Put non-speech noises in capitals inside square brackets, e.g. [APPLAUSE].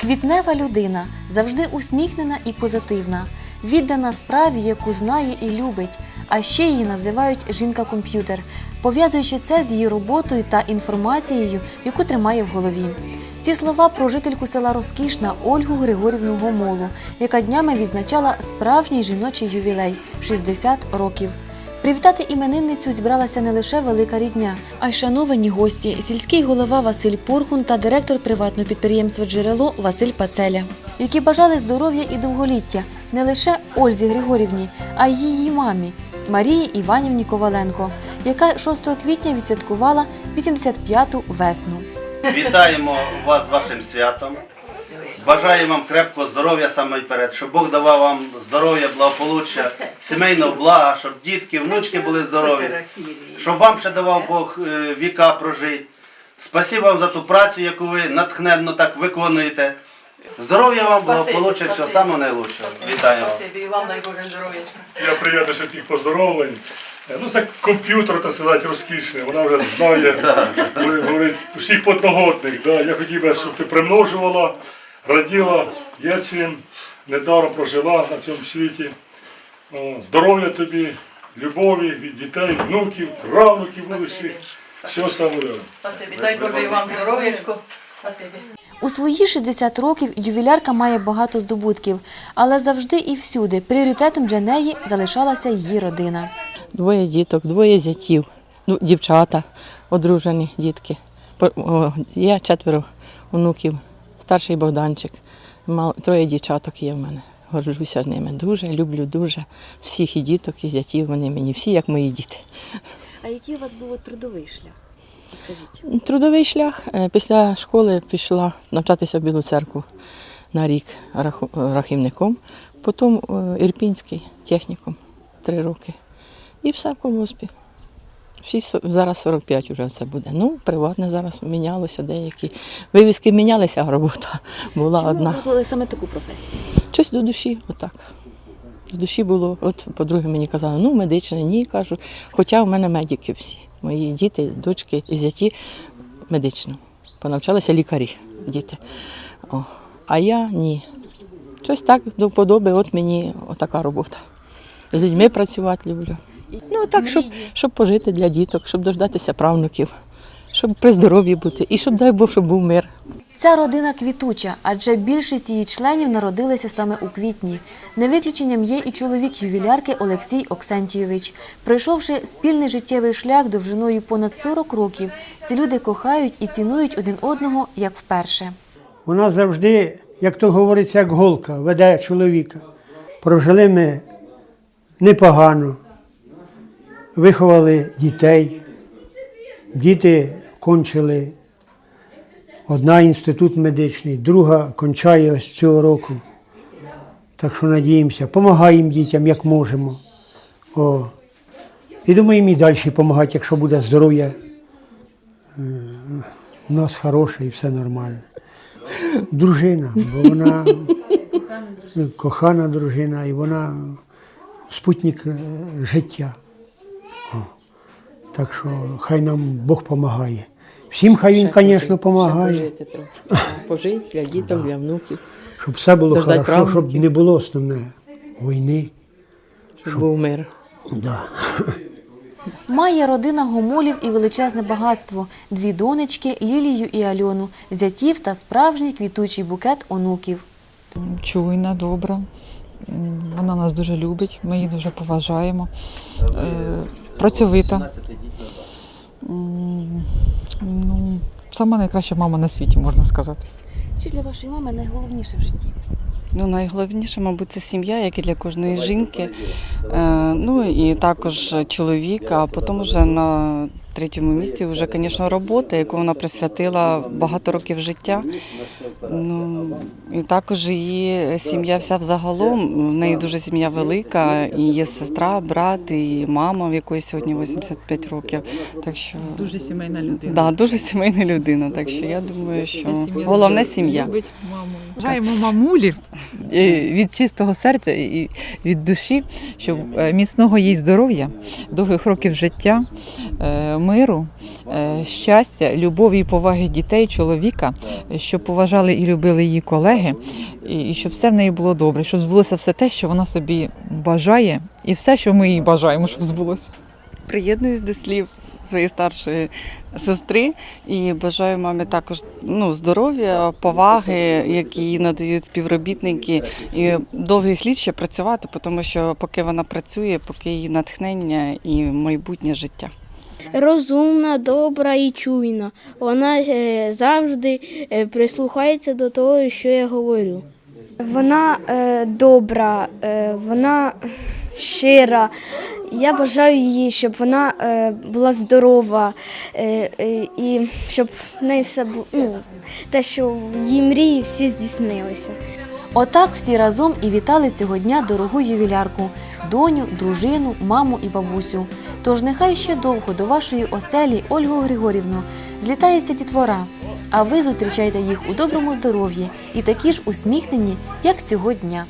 Квітнева людина завжди усміхнена і позитивна, віддана справі, яку знає і любить. А ще її називають жінка-комп'ютер, пов'язуючи це з її роботою та інформацією, яку тримає в голові. Ці слова про жительку села Розкішна Ольгу Григорівну Гомолу, яка днями відзначала справжній жіночий ювілей 60 років. Привітати іменинницю зібралася не лише велика рідня, а й шановані гості, сільський голова Василь Порхун та директор приватного підприємства Джерело Василь Пацеля, які бажали здоров'я і довголіття не лише Ользі Григорівні, а й її мамі Марії Іванівні Коваленко, яка 6 квітня відсвяткувала 85-ту весну. Вітаємо вас з вашим святом. Бажаємо вам крепкого здоров'я саме перед, щоб Бог давав вам здоров'я, благополуччя, сімейного блага, щоб дітки, внучки були здорові, щоб вам ще давав Бог е, віка прожити. Спасибо вам за ту працю, яку ви натхненно так виконуєте. Здоров'я вам, благополуччя, всього самого найкращого. Вітаю вас. Спасибі, і вам Боже здоров'я. Я приєднуюся до цих поздоровлень. Е, Ну, це комп'ютер, так сказати, розкішний. Вона вже знає, [LAUGHS] говорить, усіх подногодних. Да. Я хотів би, щоб ти примножувала, раділа Єчин, недаром прожила на цьому світі. Здоров'я тобі, любові від дітей, внуків, правнуків будущих. Всього самого. Спасибі, дай Боже і вам здоров'ячко. У свої 60 років ювілярка має багато здобутків, але завжди і всюди пріоритетом для неї залишалася її родина. Двоє діток, двоє зятів, ну, дівчата, одружені дітки. Є четверо онуків, старший Богданчик. Мал, троє дівчаток є в мене. Горжуся ними. Дуже люблю, дуже всіх і діток, і зятів вони мені, всі як мої діти. А який у вас був трудовий шлях? Скажіть? Трудовий шлях. Е, після школи пішла навчатися в Білу церкву на рік рахівником, потім е, Ірпінський техніком три роки. І все в комуспі. 6, зараз 45 вже це буде. Ну, приватне зараз мінялося деякі. Вивіски мінялися, а робота була Чому одна. ви вибрали саме таку професію? Щось до душі, отак. До душі було. От подруги мені казали, ну медичне, ні, кажу. Хоча в мене медики всі. Мої діти, дочки і зяті медично. Понавчалися лікарі, діти. О. А я ні. Щось так до вподоби, от мені така робота. З людьми працювати люблю. Ну, так, щоб, щоб пожити для діток, щоб дождатися правнуків, щоб при здоров'ї бути і щоб, дай Бог, щоб був мир. Ця родина квітуча, адже більшість її членів народилися саме у квітні. Не виключенням є і чоловік ювілярки Олексій Оксентійович. Пройшовши спільний життєвий шлях довжиною понад 40 років, ці люди кохають і цінують один одного як вперше. Вона завжди, як то говориться, як голка, веде чоловіка. Прожили ми непогано, виховали дітей. Діти кончили одна інститут медичний, друга кончає ось цього року. Так що надіємося, допомагаємо дітям, як можемо. О. І думаємо і далі допомагати, якщо буде здоров'я. е, У нас хороше і все нормально дружина, бо вона кохана дружина, і вона спутник е, життя. Так що хай нам Бог допомагає. Всім хай він, звісно, допомагає, [LAUGHS] Пожити для діток, для внуків, щоб все було хорошо, щоб не було основне війни. щоб був мир. Да. [LAUGHS] Має родина гомолів і величезне багатство: дві донечки Лілію і Альону, зятів та справжній квітучий букет онуків. чуйна, добра. Вона нас дуже любить, ми її дуже поважаємо. Працьовита. Ну, сама найкраща мама на світі, можна сказати. Що для вашої мами найголовніше в житті? Ну, найголовніше, мабуть, це сім'я, як і для кожної жінки. Е, ну і також чоловік, а потім вже на третьому місці вже, звісно, робота, яку вона присвятила багато років життя. Ну, і також її сім'я вся взагалом. В неї дуже сім'я велика, і є сестра, брат, і мама, в якої сьогодні 85 років. Так що Дуже сімейна людина. да, дуже сімейна людина. Так що я думаю, що головне сім'я. Бажаємо мамулі від чистого серця і від душі, щоб е, міцного їй здоров'я, довгих років життя, е, миру, е, щастя, любові і поваги дітей, чоловіка, щоб поважали і любили її колеги, і щоб все в неї було добре, щоб збулося все те, що вона собі бажає, і все, що ми їй бажаємо, щоб збулося. Приєднуюсь до слів своєї старшої сестри і бажаю мамі також ну, здоров'я, поваги, які їй надають співробітники, і довгих літ ще працювати, тому що поки вона працює, поки її натхнення і майбутнє життя. розумна, добра і чуйна. Вона е, завжди е, прислухається до того, що я говорю. Вона е, добра, е, вона щира. Я бажаю їй, щоб вона е, була здорова е, е, і щоб в неї все було ну, те, що її мрії всі здійснилися. Отак всі разом і вітали цього дня дорогу ювілярку, доню, дружину, маму і бабусю. Тож нехай ще довго до вашої оселі, Ольго Григорівно, злітається дітвора, а ви зустрічайте їх у доброму здоров'ї і такі ж усміхнені, як цього дня.